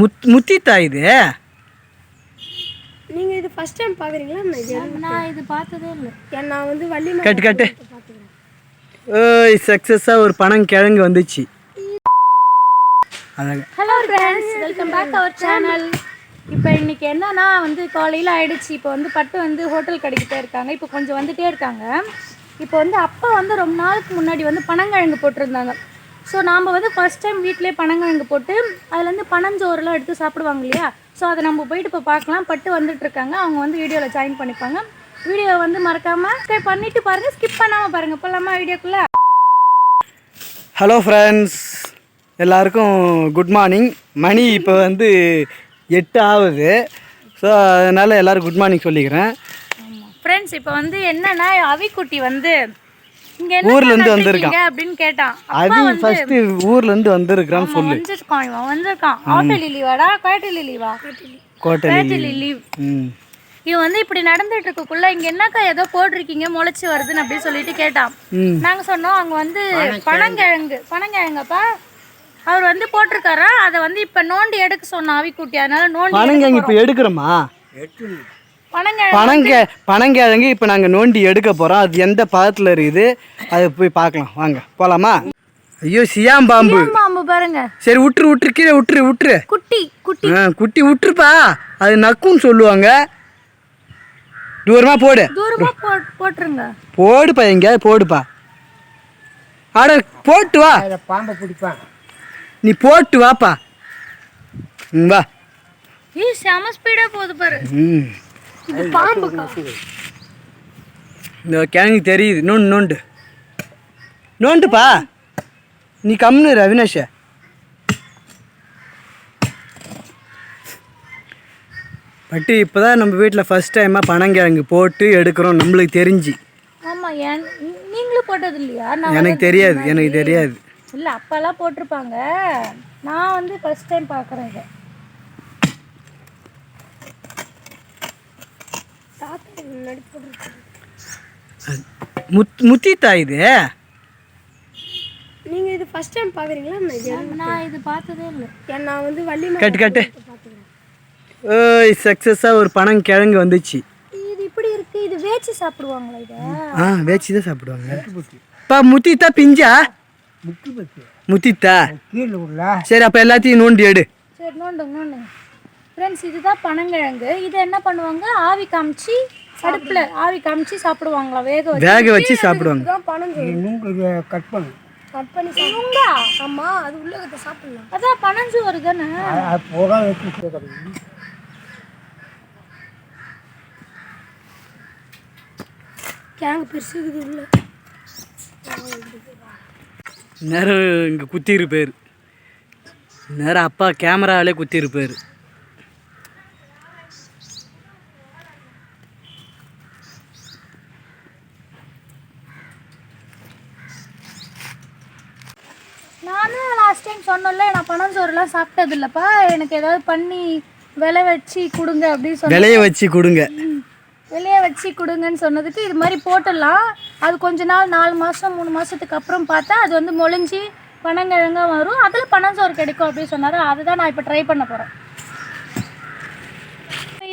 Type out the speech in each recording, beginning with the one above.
முத் முத்தித்தா இது? நீங்க இது ஃபர்ஸ்ட் டைம் பாக்குறீங்களா? நான் இது நான் இது பார்த்ததே இல்லை. நான் வந்து வள்ளி கட்டு கட்டு. ஓய் சக்ஸஸாக ஒரு பணம் கிழங்கு வந்துச்சு. Hello friends welcome back our channel இப்போ இன்னைக்கு என்னன்னா வந்து காலையில் ஆயிடுச்சு. இப்போ வந்து பட்டு வந்து ஹோட்டல் கடைக்கு போயிருக்காங்க. இப்போ கொஞ்சம் வந்துட்டே இருக்காங்க. இப்போ வந்து அப்பா வந்து ரொம்ப நாளுக்கு முன்னாடி வந்து பனங்கிழங்கு போட்டிருந்தாங்க. ஸோ நாம் வந்து ஃபர்ஸ்ட் டைம் வீட்டிலே பனங்கிழங்கு போட்டு அதுலேருந்து பனஞ்சோறுலாம் எடுத்து சாப்பிடுவாங்க இல்லையா? ஸோ அதை நம்ம போயிட்டு இப்போ பார்க்கலாம். பட்டு வந்துட்டு இருக்காங்க. அவங்க வந்து வீடியோவில் ஜாயின் பண்ணிப்பாங்க. வீடியோ வந்து மறக்காமல் சப்ஸ்கிரைப் பண்ணிட்டு பாருங்கள் ஸ்கிப் பண்ணாமல் பாருங்கள் போகலாமா வீடியோக்குள்ளே? ஹலோ ஃப்ரெண்ட்ஸ் எல்லாருக்கும் குட் மார்னிங் மணி இப்போ வந்து எட்டு ஆகுது. ஸோ அதனால் எல்லோரும் குட் மார்னிங் சொல்லிக்கிறேன். ஃப்ரெண்ட்ஸ் இப்போ வந்து என்னன்னா அவிக்குட்டி வந்து ஊர்ல இருந்து வந்திருக்கான். அப்படின்னு கேட்டான். அது ஃபஸ்ட்டு ஊர்லேருந்து வந்திருக்கிறான்னு அவன் சொல்லு. வந்திருக்கான் இவன் வந்திருக்கான். ஆஃபேலி லீவாடா குவார்டர்லி லீவா கோட்டை குவார்டர்லி லீவ் இவன் வந்து இப்படி நடந்துட்டு இருக்கக்குள்ள இங்க என்னக்கா ஏதோ போட்டிருக்கீங்க முளைச்சு வருதுன்னு அப்படி சொல்லிட்டு கேட்டான். ம். நாங்க சொன்னோம் அங்க வந்து பனங்கிழங்கு பனங்கிழங்கப்பா. அவர் வந்து போட்டிருக்காரா? அதை வந்து இப்ப நோண்டி எடுக்க சொன்னோம் அவிக்குட்டி அதனால நோண்டி பனங்கிழங்கு இப்போ எடுக்கிறோமா? பனங்க பனங்கிழங்கு இப்போ நாங்கள் நோண்டி எடுக்க போகிறோம் அது எந்த பதத்தில் இருக்குது? அதை போய் பார்க்கலாம் வாங்க போகலாமா ஐயோ சியாம் பாம்பு. மாம்பு பாருங்க. சரி விட்டுரு விட்டுரு கீழே விட்டுரு விட்டுரு குட்டி குட்டி. ஆ குட்டி விட்டுருப்பா அது நக்குன்னு சொல்லுவாங்க. தூரமாக போடு. தூரமா போட் போட்டுருங்க. போடுப்பா எங்கேயாவது போடுப்பா. அட போட்டு வா. பாம்பை பிடிப்பான் நீ போட்டு வாப்பா. ம் வா. செம ஸ்பீடா போகுது பாரு. ம். இது இந்த கிழங்கு தெரியுது. நோண்டு நோண்டு. நோண்டுப்பா. நீ கம்னு அவினாஷ. பட்டு இப்போ தான் நம்ம வீட்டில் ஃபஸ்ட் டைமாக பனங்கிழங்கு போட்டு எடுக்கிறோம். நம்மளுக்கு தெரிஞ்சு. நீங்களும் போட்டது இல்லையா எனக்கு தெரியாது எனக்கு தெரியாது. இல்ல அப்பெல்லாம் போட்டிருப்பாங்க. நான் வந்து ஃபர்ஸ்ட் டைம் பார்க்குறேன் இதை தாத்தா முன்னாடி போட்டுருக்காரு முத் முத்தித்தா இது? நீங்க இது ஃபர்ஸ்ட் டைம் பாக்குறீங்களா? நான் இது நான் இது பார்த்ததே இல்லை. நான் வந்து வள்ளி கட்டு கட்டு. ஓய் சக்ஸஸாக ஒரு பனம் கிழங்கு வந்துச்சு. இது இப்படி இருக்கு இது வேச்சு சாப்பிடுவாங்களா இதை? ஆ வேச்சி தான் சாப்பிடுவாங்க. பா முத்தித்தா பிஞ்சா? முத்தித்தா? கீழே உள்ள சரி அப்போ எல்லாத்தையும் நோண்டி எடு. சரி நோண்டுங்க நோண்டுங்க. ஃப்ரெண்ட்ஸ் இதுதான் பனங்கிழங்கு. இதை என்ன பண்ணுவாங்க? ஆவி காமிச்சு அடுப்பில் ஆவி காமிச்சு சாப்பிடுவாங்களா? வேக வச்சு. வேக வச்சு சாப்பிடுவாங்க. பணம் கட் பண்ணு. கட் பண்ணி சாப்பிடலாம் ஆமா அது உள்ள கத்த சாப்பிடலாம் அதான் பனஞ்சோறு தானே. அது- அது போக. கேங்கு பெருசு இருக்குது உள்ள. நேரம் இங்கே குத்திருப்பார் நேரம் அப்பா கேமராவிலே குத்திருப்பார் நானும் டைம் சொன்னல நான் பனஞ்சோறுலாம் சாப்பிட்டது இல்லப்பா எனக்கு ஏதாவது பண்ணி விலை வச்சு கொடுங்க அப்படின்னு சொன்ன விலைய வச்சு கொடுங்க. வெளியே வச்சு கொடுங்கன்னு சொன்னதுக்கு இது மாதிரி போட்டுடலாம். அது கொஞ்ச நாள் நாலு மாதம் மூணு மாதத்துக்கு அப்புறம் பார்த்தா அது வந்து மொழிஞ்சி பனங்கிழங்கா வரும். அதில் பனஞ்சோறு கிடைக்கும் அப்படின்னு சொன்னாரு. அதுதான் நான் இப்போ ட்ரை பண்ண போகிறேன்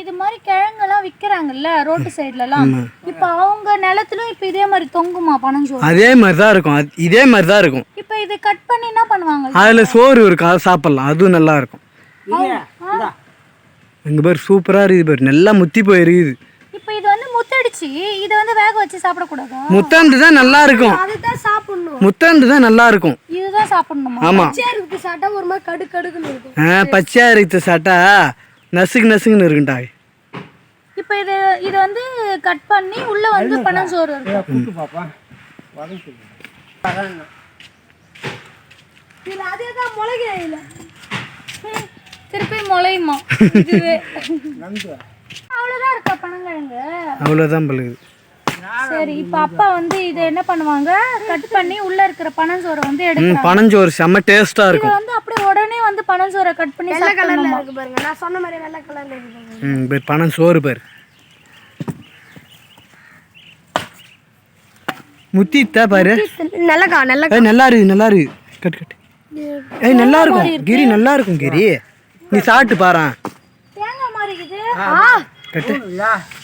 இது மாதிரி கிழங்கெல்லாம் விற்கிறாங்கல்ல ரோட்டு சைட்லலாம். இப்போ அவங்க நிலத்துலும் இப்போ இதே மாதிரி தொங்குமா பனஞ்சோறு அதே மாதிரி தான் இருக்கும். அது இதே மாதிரி தான் இருக்கும். இப்போ இதை கட் பண்ணி என்ன பண்ணுவாங்க அதில் சோறு இருக்கும் அதை சாப்பிட்லாம். அதுவும் நல்லா இருக்கும். எங்கள் பேர் சூப்பராக இருக்குது பேர். நல்லா முத்தி போயிருக்குது. இப்போ இது வந்து முத்தடிச்சு இதை வந்து வேக வச்சு சாப்பிடக்கூடாதா? முத்தாண்டு தான் நல்லா இருக்கும். அதுதான் சாப்பிடணும். முத்தாண்டு தான் நல்லா இருக்கும். இதுதான் சாப்பிடணுமா? ஆமாம் சேருக்கு சாப்பிட்டா ஒரு மாதிரி கடு கடுக்குன்னு இருக்கும். ஆ பச்சையாக இருக்குது சாட்டா. நசுக்கு நசுக்குன்னு இருக்குண்டா இப்போ இது இது வந்து கட் பண்ணி உள்ள வந்து பனஞ்சோறு இருக்கும் கூட்டு பாப்பா. இதுல அதே தான் முளைக்கிறேன் இல்ல திருப்பி முளையுமா? இதுவே. நந்து அவ்வளோதான் இருக்கா பனங்கிழங்கு அவ்வளோதான் பழுகுது. சரி இப்போ அப்பா வந்து இதை என்ன பண்ணுவாங்க? கட் பண்ணி உள்ள இருக்கிற பனஞ்சோரை வந்து எடுக்கிறாங்க. பனஞ்சோறு செம்ம இதை இருக்கும். வந்து அப்படியே உடனே வந்து பனஞ்சோரை கட் பண்ணி வெள்ளை கலர்ல இருக்கு பாருங்க. நான் சொன்ன மாதிரி வெள்ளை கலர்ல இருக்கு பாருங்க. ம் பேர் பனம் சோறு பேர். முத்தித்தா பாரு. நல்லக்கா நல்ல ஏய், நல்லா இருக்குது நல்லா இருக்குது கட்டு கட்டு ஏய் நல்லா இருக்கும் கிரி நல்லா இருக்கும் கிரி. நீ சாப்பிட்டு பாரு தேங்காய் மாதிரி இருக்குது கட்டு.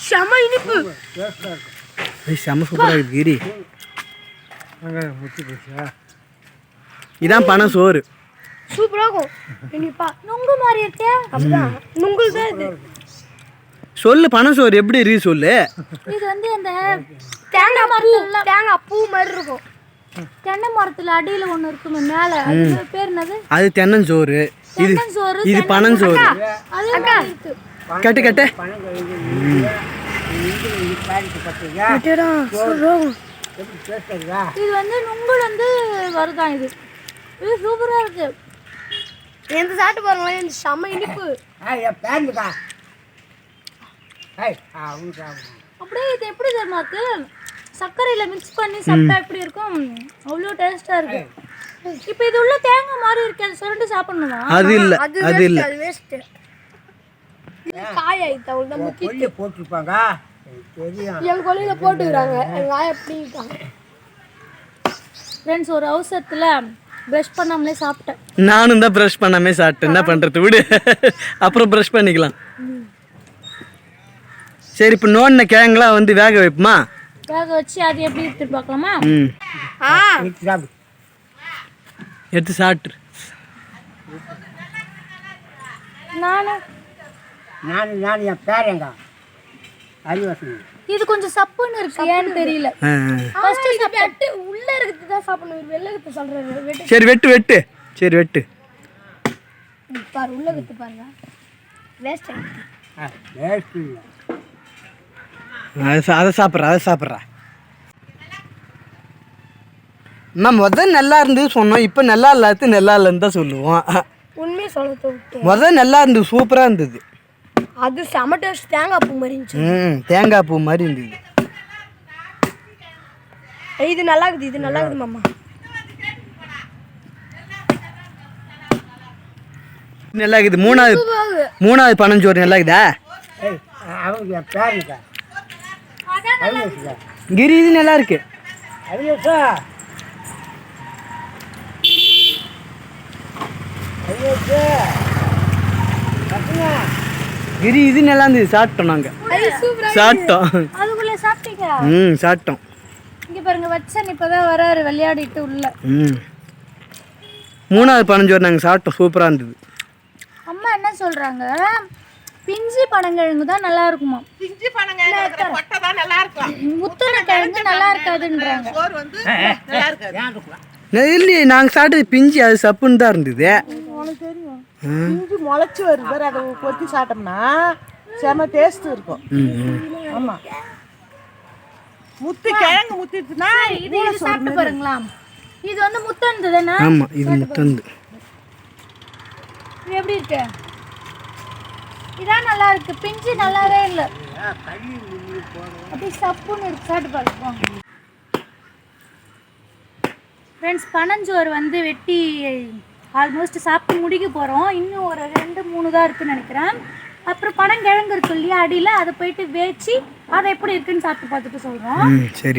செம இனிப்பு. ஏய் செம்ம சூப்பராக இருக்குது கிரி. அங்கே முத்தி போச்சா? இதான் பணம் சோறு. சூப்பரா இருக்கும். இனிப்பா. நுங்கு மாதிரி இருக்கே அப்படிதான். நுங்குல் தான் இது. சொல்லு பணம் சோறு எப்படி இருக்கு சொல்லு. இது வந்து அந்த தேங்காய் பூ தேங்காய் பூ மாதிரி இருக்கும். தென்னை மரத்துல அடியில ஒண்ணு இருக்குமே மேல. அது பேர் என்னது? அது தென்னஞ்சோறு. இது தென்னஞ்சோறு இது பனஞ்சோறு. கட்டு கட்டு. இது வந்து நுங்குல் வந்து வருதான் இது? இது சூப்பரா இருக்கு. எந்த சாப்பிட்டு பாருங்களேன் இந்த செம இனிப்பு. அப்படியே இது எப்படி தெரியுமா இருக்கு சர்க்கரையில மிக்ஸ் பண்ணி சாப்பிட்டா எப்படி இருக்கும்? அவ்வளோ டேஸ்டா இருக்கு. இப்போ இது உள்ள தேங்காய் மாதிரி இருக்கு. அது சுரண்டு சாப்பிடணுமா? அது இல்ல அது இல்ல. அது வேஸ்ட் காய் ஆயிடுச்சு அவ்வளோதான் முக்கி கொல்லியை போட்டிருப்பாங்க? எனக்கு தெரியும். என் கொல்லையில போட்டுக்கிறாங்க. எங்க ஆயா பிடிக்கிட்டாங்க ஃப்ரெண்ட்ஸ் ஒரு அவசரத்துல ப்ரஷ் பண்ணாமலே சாப்பிட்டேன். நானும் தான் ப்ரஷ் பண்ணாமே சாப்பிட்டேன். என்ன பண்ணுறது விடு. அப்புறம் ப்ரஷ் பண்ணிக்கலாம். சரி இப்போ நோண்டின கிழங்குலாம் வந்து வேக வைப்போமா? வேக வச்சு அது எப்படி எடுத்துட்டு பார்க்கலாமா? ம். ஆ. எடுத்து சாப்பிடு எடுத்து சாப்பிட்ரு நானும் நான் நான் என் பேரங்க அறிவாசன். இது கொஞ்சம் சப்புன்னு இருக்கு ஏன்னு தெரியல. ஃபர்ஸ்ட் வெட்டு உள்ள இருக்கிறது தான் சாப்பிடணும் இருக்கிறது சொல்றாரு வெட்டு. சரி வெட்டு வெட்டு. சரி வெட்டு. பாரு உள்ள வித்து பாருங்க. வேஸ்ட் ஆ டேஸ்ட் இல்லை. அதை அதை சாப்பிட்றா அதை சாப்பிட்றா. நான் முதல் நல்லா இருந்தது சொன்னோம் இப்போ நல்லா இல்லாத நல்லா இல்லைன்னு தான் சொல்லுவோம். உண்மையை சொல்ல முதல் நல்லா இருந்தது சூப்பராக இருந்தது. அது செம டேஸ்ட் தேங்காய் பூ மாதிரி இருந்துச்சு. ம் தேங்காய் பூ மாதிரி இருந்தது. இது நல்லா இருக்குது இது நல்லா இருக்குது மாமா. நல்லா இருக்குது மூணாவது மூணாவது பனஞ்சோறு நல்லா இருக்குதா ஏய் அவங்க என் பேரங்க அறிவாசுங்க கிரி இது நல்லா இருக்கு. கிரி இது நல்லா இருந்தது. சாப்பிட்டோம் நாங்கள் சாப்பிட்டோம். ம் சாப்பிட்டோம். இங்க பாருங்க வச்சன் இப்பதான் வராரு விளையாடிட்டு உள்ள. ம். மூணாவது பனஞ்சோறு நாங்கள் சாப்பிட்டோம். சூப்பராக இருந்தது. அம்மா என்ன சொல்றாங்க? பிஞ்சி பனங்கிழங்கு தான் நல்லா இருக்குமா பிஞ்சு நல்லா இருக்கும். கிழங்கு நல்லா இருக்காதுன்றாங்க. சோறு வந்து நல்லா இருக்காது. நான் இல்லையே நாங்கள் சாப்பிட்டது பிஞ்சு அது சப்புன்னு தான் இருந்தது. உனக்கு தெரியும். பிஞ்சு முளைச்சி வருது அதை கொத்தி சாப்பிட்டோம்னா செம டேஸ்ட் இருக்கும். முத்து கிழங்கு முத்திட்டுனா இது இது சாப்பிட்டு பாருங்களா இது வந்து முத்தந்து தானே? ஆமாம் இது முத்தந்து இது எப்படி இருக்கு? இதான் நல்லா இருக்கு. பிஞ்சு நல்லாவே இல்லை. அப்படியே சப்புன்னு இருக்கு சாப்பிட்டு பார்ப்போம் ஃப்ரெண்ட்ஸ் பனஞ்சோறு வந்து வெட்டி ஆல்மோஸ்ட் சாப்பிட்டு முடிக்க போகிறோம் இன்னும் ஒரு ரெண்டு மூணு தான் இருக்குன்னு நினைக்கிறேன். அப்புறம் பனங்கிழங்கு இருக்கு இல்லையா அடியில் அதை போயிட்டு வேச்சு அதை எப்படி இருக்குன்னு சாப்பிட்டு பார்த்துட்டு சொல்கிறோம் சரி.